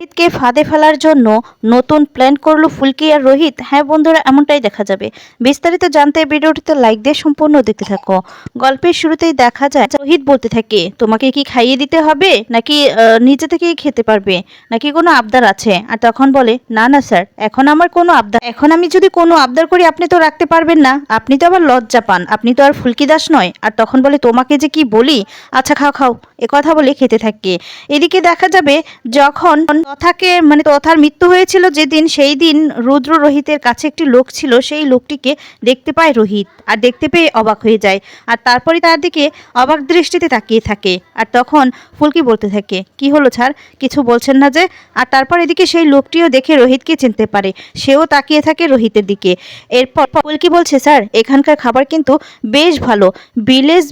রোহিতকে ফাঁদে ফেলার জন্য নতুন প্ল্যান করল ফুলকি আর রোহিত। হ্যাঁ বন্ধুরা, এমনটাই দেখা যাবে। বিস্তারিত জানতে ভিডিওটিতে লাইক দিয়ে সম্পূর্ণ দেখতে থাকো। গল্পের শুরুতেই দেখা যায়, রোহিত বলতে থাকে, তোমাকে কি খাইয়ে দিতে হবে? নাকি নিজে থেকেই খেতে পারবে? নাকি কোনো আবদার আছে? আর তখন বলে, না না স্যার এখন আমার কোনো আবদার, এখন আমি যদি কোনো আবদার করি, আপনি তো রাখতে পারবেন না। আপনি তো আবার লজ্জা পান, আপনি তো আর ফুলকি দাস নয়। আর তখন বলে, তোমাকে যে কি বলি? আচ্ছা খাও খাও। এ কথা বলে খেতে থাকে। এদিকে দেখা যাবে, যখন তথাকে মানে তথার মৃত্যু হয়েছিল যেদিন, সেই দিন রুদ্র রোহিতের কাছে একটি লোক ছিল, সেই লোকটিকে দেখতে পায় রোহিত আর দেখতে পেয়ে অবাক হয়ে যায়। আর তারপরে তার দিকে অবাক দৃষ্টিতে তাকিয়ে থাকে। আর তখন ফুলকি বলতে থাকে, কি হলো ছাড়? কিছু বলছেন না যে? আর তারপর এদিকে সেই লোকটিও দেখে রোহিতকে চিনতে পারে। সেও তাকিয়ে থাকে রোহিতের দিকে। এরপর ফুলকি বলছে, স্যার, এখানকার খাবার কিন্তু বেশ ভালো। ভিলেজ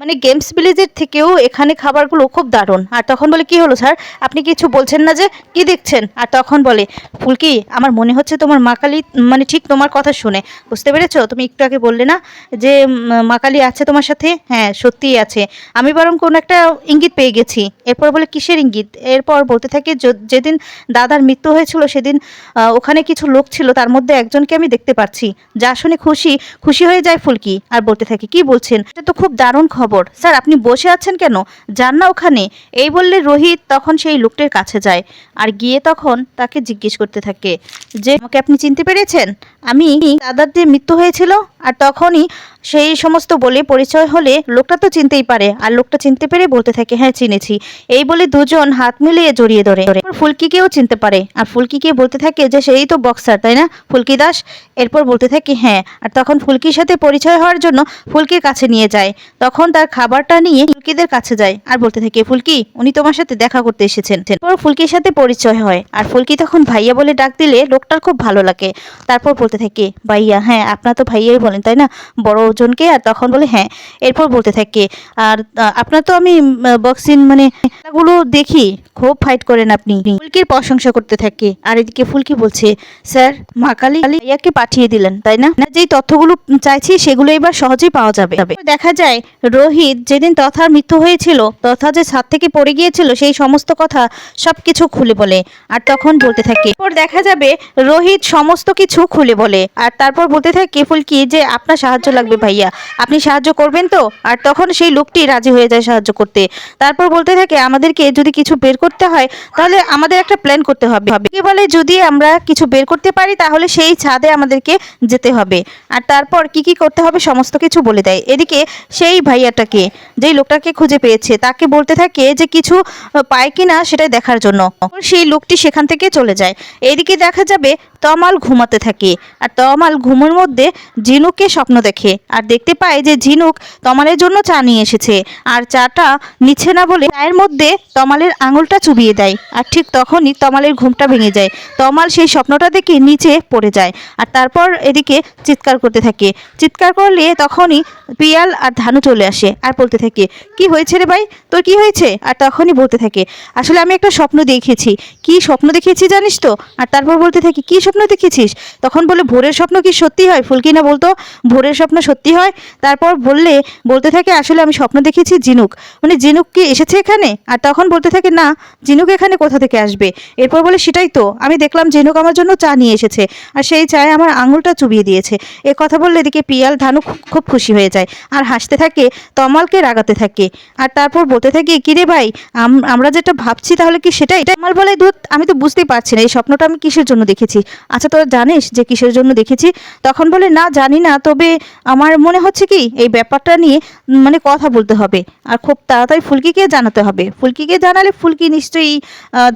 মানে গেমস ভিলেজের থেকেও এখানে খাবারগুলো খুব দারুণ। আর তখন বলে, কি হলো, স্যার? আপনি কিছু বলছেন না যে? কি দেখছেন? আর তখন বলে ফুলকি আমার মনে হচ্ছে তোমার মাকালি মানে ঠিক তোমার কথা শুনে। বুঝতে পেরেছ? তুমি একটু আগে বললে না যে উম, মাকালি আছে তোমার সাথে? হ্যাঁ সত্যিই আছে। আমি বরং কোনো একটা ইঙ্গিত পেয়ে গেছি। এরপর বলে কিসের ইঙ্গিত? এরপর বলতে থাকে যেদিন দাদার মৃত্যু হয়েছিল সেদিন ওখানে কিছু লোক ছিল তার মধ্যে একজনকে আমি দেখতে পাচ্ছি যা শুনে খুশি খুশি হয়ে যায় ফুলকি। আর বলতে থাকে কি বলছেন? এটা তো খুব দারুণ খবর। স্যার আপনি বসে আছেন কেন? যান না ওখানে। এই বললে রোহিত তখন সেই লোকটির কাছে যায়। আর গিয়ে তখন তাকে জিজ্ঞেস করতে থাকে যে, আমাকে আপনি চিনতে পেরেছেন? আমি দাদার যে মৃত্যু হয়েছিল? আর তখনই সেই সমস্ত বলে পরিচয় হলে লোকটা তো চিনতেই পারে, আর লোকটা চিনতে পেরে বলতে থাকে হ্যাঁ চিনেছি। এই বলে দুজন হাত মিলিয়ে জড়িয়ে ধরে। ফুলকিকেও চিনতে পারে, আর ফুলকিকে বলতে থাকে যে, সেই তো বক্সার তাই না? ফুলকি দাস? এরপর বলতে থাকে হ্যাঁ। আর তখন ফুলকির সাথে পরিচয় হওয়ার জন্য ফুলকির কাছে নিয়ে যায়। তখন তার খাবারটা নিয়ে ফুলকিদের কাছে যায়, আর বলতে থাকে, ফুলকি, উনি তোমার সাথে দেখা করতে এসেছেন। এরপর ফুলকির সাথে পরিচয় হয়, আর ফুলকি তখন ভাইয়া বলে ডাক দিলে লোকটার খুব ভালো লাগে। তারপর বলতে থাকে, ভাইয়া হ্যাঁ আপনার তো ভাইয়াই বলেন, তাই না? বড় ওজনকে আর তখন বলে হ্যাঁ এরপর বলতে থাকে। আর আপনার তো আমি বক্সিং মানে খেলাগুলো দেখি খুব ফাইট করেন আপনি। ফুলকির প্রশংসা করতে থাকে। আর এদিকে ফুলকি বলছে স্যার মা কালী ভাইয়াকে পাঠিয়ে দিলেন তাই না? যেই তথ্যগুলো চাইছি সেগুলো এবার সহজেই পাওয়া যাবে। দেখা যায় রোহিত যেদিন তথার মৃত্যু হয়েছিল তথা যে ছাদ থেকে পড়ে গিয়েছিল সেই সমস্ত কথা সবকিছু খুলে বলে আর তখন বলতে থাকে। এরপর দেখা যাবে রোহিত সমস্ত কিছু খুলে বলে আর তারপর বলতে থাকে ফুলকি যে আপনার সাহায্য লাগবে ভাইয়া। আপনি সাহায্য করবেন তো? আর তখন সেই লোকটি রাজি হয়ে যায় সাহায্য করতে। তারপর বলতে থাকে আমাদেরকে যদি কিছু বের করতে হয়, তাহলে আমাদের একটা প্ল্যান করতে হবে। কে বলে, যদি আমরা কিছু বের করতে পারি, তাহলে সেই ছাদে আমাদেরকে যেতে হবে। আর তারপর কি কি করতে হবে, সমস্ত কিছু বলে দেয়। এদিকে সেই ভাইয়াটাকে, যেই লোকটাকে খুঁজে পেয়েছে, তাকে বলতে থাকে যে, কিছু পায় কিনা সেটা দেখার জন্য। সেই লোকটি সেখান থেকে চলে যায়। এদিকে দেখা যাবে তমাল ঘুমাতে থাকে। আর তমাল ঘুমের মধ্যে ঝিনুককে স্বপ্ন দেখে। আর দেখতে পায় যে ঝিনুক তমালের জন্য চা নিয়ে এসেছে। আর চাটা নিচ্ছে না বলে চায়ের মধ্যে তমালের আঙুলটা চুবিয়ে দেয়। আর ঠিক তখনই তমালের ঘুমটা ভেঙে যায়। তমাল সেই স্বপ্নটা দেখে নিচে পড়ে যায়। আর তারপর এদিকে চিৎকার করতে থাকে। চিৎকার করলে তখনই পিয়াল আর ধানু চলে আসে আর বলতে থাকে, কি হয়েছে রে ভাই? তোর কি হয়েছে? আর তখনই বলতে থাকে, আসলে আমি একটা স্বপ্ন দেখেছি কি স্বপ্ন দেখেছি জানিস তো? আর তারপর বলতে থাকি, কি স্বপ্ন দেখেছিস? তখন বলে, ভোরের স্বপ্ন কি সত্যি হয়? ফুলকি, না বলতো, ভোরের স্বপ্ন সত্যি হয়। তারপর বললে, বলতে থাকে, আসলে আমি স্বপ্ন দেখেছি জিনুক। মানে জিনুক কি এসেছে এখানে? আর তখন বলতে থাকে, না, জিনুক এখানে কোথা থেকে আসবে? এরপর বলে, সেটাই তো, আমি দেখলাম জিনুক আমার জন্য চা নিয়ে এসেছে। আর সেই চায়ে আমার আঙুলটা চুবিয়ে দিয়েছে। এ কথা বললে এদিকে পিয়াল ধানু খুব- খুশি হয়ে যায় আর হাসতে থাকে, তমালকে রাগাতে থাকে। আর তারপর বলতে থাকে কিরে ভাই, আম- আমরা যেটা ভাবছি তাহলে কি সেটাই? তমাল বলে দুধ আমি তো বুঝতেই পারছি না, এই স্বপ্নটা আমি কিসের জন্য দেখেছি? আচ্ছা তোরা জানিস যে কিসের জন্য দেখেছি? তখন বলে, না, জানি না, তবে আমার মনে হচ্ছে কি, এই ব্যাপারটা নিয়ে মানে কথা বলতে হবে। আর খুব তাড়াতাড়ি ফুলকিকে জানাতে হবে? ফুলকিকে জানালে ফুলকি নিশ্চয়ই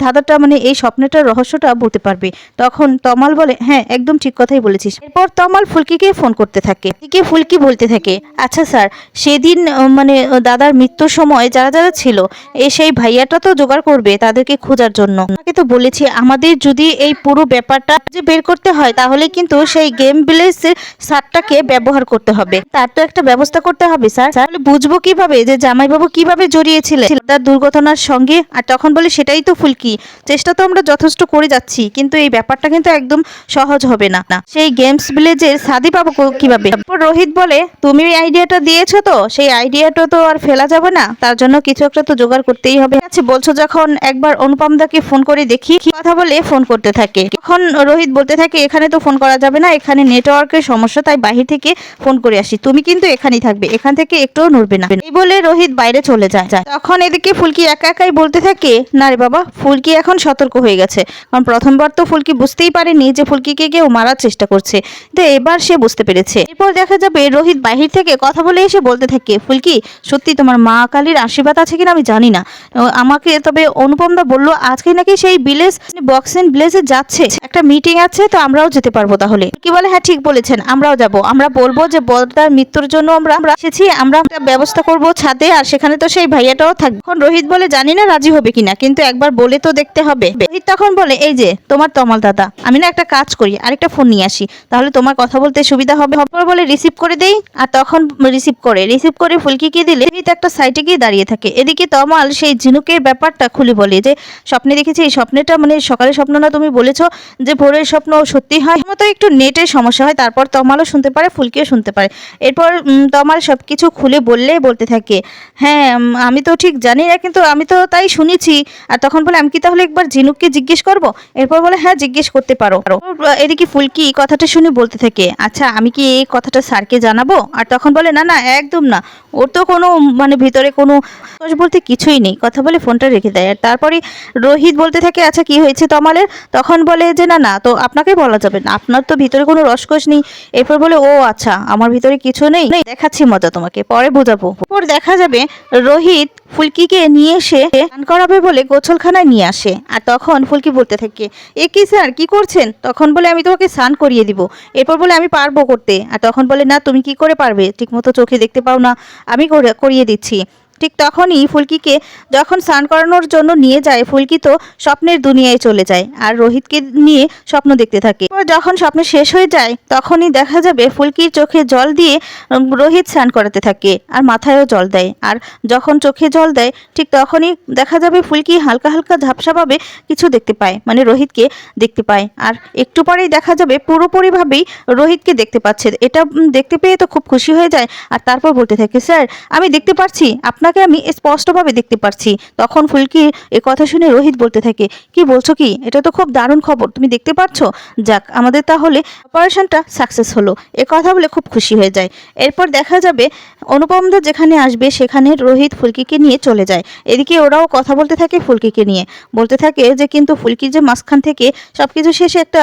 ধাঁধাটা মানে এই স্বপ্নটার রহস্যটা বলতে পারবে। তখন তমাল বলে হ্যাঁ একদম ঠিক কথাই বলেছিস। এরপর তমাল ফুলকিকে ফোন করতে থাকে। এদিকে ফুলকি বলতে থাকে আচ্ছা স্যার, সেদিন মানে দাদার মৃত্যুর সময় যারা যারা ছিল, এ সেই ভাইয়াটা তো জোগাড় করবে তাদেরকে খোঁজার জন্য। আপনাকে তো বলেছি, আমাদের যদি এই পুরো ব্যাপারটা যে বের করতে হয় তাহলে কিন্তু সেই গেম ভিলেজের সারটাকে ব্যবহার করতে হবে। তার তো একটা ব্যবস্থা করতে হবে, স্যার। তাহলে বুঝব কীভাবে যে জামাইবাবু কীভাবে জড়িয়েছিলেন? তার দুর্ঘটনার সঙ্গে, আর তখন বলে সেটাই তো ফুলকি। চেষ্টা তো আমরা যথেষ্ট করে যাচ্ছি, কিন্তু এই ব্যাপারটা কিন্তু একদম সহজ হবে না। না সেই গেমস ভিলেজের সাদি পাবো কীভাবে? রোহিত বলে তুমি ওই আইডিয়াটা দিয়েছ তো? সেই আইডিয়াটা তো আর ফেলা যাবে না। তার জন্য কিছু একটা তো জোগাড় করতেই হবে। আচ্ছা বলছো যখন একবার অনুপমদাকে ফোন করে দেখি কথা বলে ফোন করতে থাকে। তখন রোহিত বলতে থাকে, এখানে তো ফোন করা যাবে না, এখানে নেটওয়ার্কের সমস্যা, তাই বাহির থেকে ফোন করে আসি। তুমি কিন্তু এখানেই থাকবে, এখান থেকে একটুও নড়বে না। এই বলে রোহিত বাইরে চলে যায়। যায়। তখন এদিকে ফুলকি একা একাই বলতে থাকে, না রে বাবা, ফুলকি এখন সতর্ক হয়ে গেছে। কারণ প্রথমবার তো ফুলকি বুঝতেই পারেনি যে ফুলকিকে কেউ মারার চেষ্টা করছে। তো এবার সে বুঝতে পেরেছে। এরপর দেখা যাবে রোহিত বাহির থেকে কথা বলে এসে বলতে থাকে, ফুলকি, সত্যি তোমার মা কালীর আশীর্বাদ আছে কিনা আমি জানি না। আমাকে তবে অনুপমদা বলল, আজকে নাকি সেই ভিলেজ বক্সিং ভিলেজে যাচ্ছে। একটা মিটিং আছে, তো আমরাও যেতে পারব তাহলে। কি বলে? হ্যাঁ ঠিক বলেছেন, আমরাও যাব। আমরা বলব যে বড়দার মৃত্যুর জন্য আমরা আমরা এসেছি, আমরা একটা ব্যবস্থা করব ছাদে, আর সেখানে তো সেই ভাইয়াটাও থাকবে। এখন রোহিত বলে, জানি না রাজি হবে কিনা, কিন্তু একবার বলে তো দেখতে হবে। রোহিত তখন বলে, এই যে, তোমার তমাল দাদা, আমি না একটা কাজ করি, আরেকটা ফোন নিয়ে আসি। তাহলে তোমার কথা বলতে সুবিধা হবে। হবার বলে, রিসিভ করে দেই। আর তখন রিসিভ করে রিসিভ করে ফুলকিকে দিলে? রোহিত একটা সাইডে গিয়ে দাঁড়িয়ে থাকে। এদিকে তমাল সেই ঝিনুকের ব্যাপারটা খুলে বলে যে, স্বপ্নে দেখেছি, এই স্বপ্নেটা মানে সকালে স্বপ্ন না তুমি বলেছ যে ভোরের স্বপ্ন সত্যি হয়। মতো একটু নেটের সমস্যা হয়, তারপর তমালও শুনতে পারে, ফুলকিও শুনতে পারে। এরপর তমাল সব কিছু খুলে বললে বলতে থাকে হ্যাঁ আমি তো ঠিক জানি না, কিন্তু আমি তো তাই শুনেছি। আর তখন বলে, আমি কি তাহলে একবার ঝিনুককে জিজ্ঞেস করব? এরপর বলে হ্যাঁ জিজ্ঞেস করতে পারো। এদিকে ফুলকি কথাটা শুনে বলতে থাকে আচ্ছা আমি কি এই কথাটা স্যারকে জানাব? আর তখন বলে, না না, একদম না। ওর তো কোনো মানে ভিতরে কোনো বলতে কিছুই নেই। কথা বলে ফোনটা রেখে দেয়। আর তারপরে রোহিত বলতে থাকে আচ্ছা কি হয়েছে তমালের? তখন বলে যে, না না, তো আপনাকে বলা যাবে না। আপনার তো ভিতরে কোনো রসকস নেই। এরপর বলে, ও আচ্ছা আমার ভিতরে কিছু নেই। দেখাচ্ছি মজা তোমাকে। পরে বোঝাবো। পর দেখা যাবে, রোহিত ফুলকিকে নিয়ে এসে স্নান করাবে বলে গোছলখানায় নিয়ে আসে। আর তখন ফুলকি বলতে থাকে, এ কি স্যার, কি করছেন? তখন বলে, আমি তোমাকে স্নান করিয়ে দিব। এরপর বলে, আমি পারব করতে। আর তখন বলে, না, তুমি কি করে পারবে? ঠিকমতো চোখে দেখতে পাও না। আমি করে- করিয়ে দিচ্ছি। ঠিক তখনই ফুলকিকে যখন স্নান করানোর জন্য নিয়ে যায়, ফুলকি তো স্বপ্নের দুনিয়ায় চলে যায় আর রোহিতকে নিয়ে স্বপ্ন দেখতে থাকে। যখন স্বপ্ন শেষ হয়ে যায়, তখনই দেখা যাবে ফুলকির চোখে জল দিয়ে রোহিত স্নান করাতে থাকে আর মাথায়ও জল দেয়। আর যখন চোখে জল দেয়, ঠিক তখনই দেখা যাবে ফুলকি হালকা হালকা ঝাপসাভাবে কিছু দেখতে পায় মানে রোহিতকে দেখতে পায়। আর একটু পরেই দেখা যাবে পুরোপুরিভাবেই রোহিতকে দেখতে পাচ্ছে। এটা দেখতে পেয়ে তো খুব খুশি হয়ে যায়। আর তারপর বলতে থাকে, স্যার, আমি দেখতে পাচ্ছি পারছি আপনাকে আমি স্পষ্টভাবে দেখতে পারছি। তখন ফুলকি এ কথা শুনে রোহিত বলতে থাকে, কি বলছো কি? এটা তো খুব দারুণ খবর, তুমি দেখতে পারছ যাক, আমাদের তাহলে অপারেশনটা সাকসেস হলো। এ কথা বলে খুব খুশি হয়ে যায়। এরপর দেখা যাবে অনুপমদা যেখানে আসবে, সেখানে রোহিত ফুলকিকে নিয়ে চলে যায়। এদিকে ওরাও কথা বলতে থাকে ফুলকিকে নিয়ে। বলতে থাকে যে, কিন্তু ফুলকির যে মাঝখান থেকে সব কিছু শেষে একটা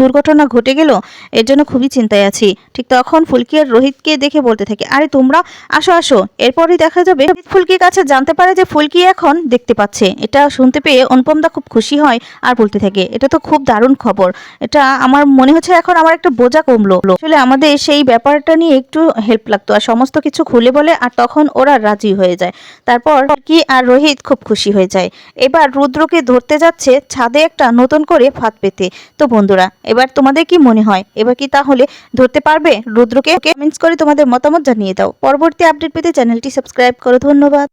দুর্ঘটনা ঘটে গেল, এর জন্য খুবই চিন্তায় আছি। ঠিক তখন ফুলকি আর রোহিতকে দেখে বলতে থাকে, আরে তোমরা, আসো আসো। এরপরই দেখা যাবে রোহিত ফুলকির কাছে জানতে পারে যে ফুলকি এখন দেখতে পাচ্ছে। এটা শুনতে পেয়ে অনুপমদা খুব খুশি হয় আর বলতে থাকে, এটা তো খুব দারুণ খবর। এটা আমার মনে হচ্ছে এখন আমার একটা বোঝা কমলো। আসলে আমাদের সেই ব্যাপারটা নিয়ে একটু হেল্প লাগতো আর সমস্ত কিছু খুলে বলে আর তখন ওরা রাজি হয়ে যায়। তারপর কি আর রোহিত খুব খুশি হয়ে যায়। এবার রুদ্রকে ধরতে যাচ্ছে ছাদে একটা নতুন করে ফাঁদ পেতে। তো বন্ধুরা, এবার তোমাদের কি মনে হয়? এবার কি তাহলে ধরতে পারবে? রুদ্রকে কমেন্টস করে তোমাদের মতামত জানিয়ে দাও। পরবর্তী আপডেট পেতে চ্যানেলটি সাবস্ক্রাইব করো ধন্যবাদ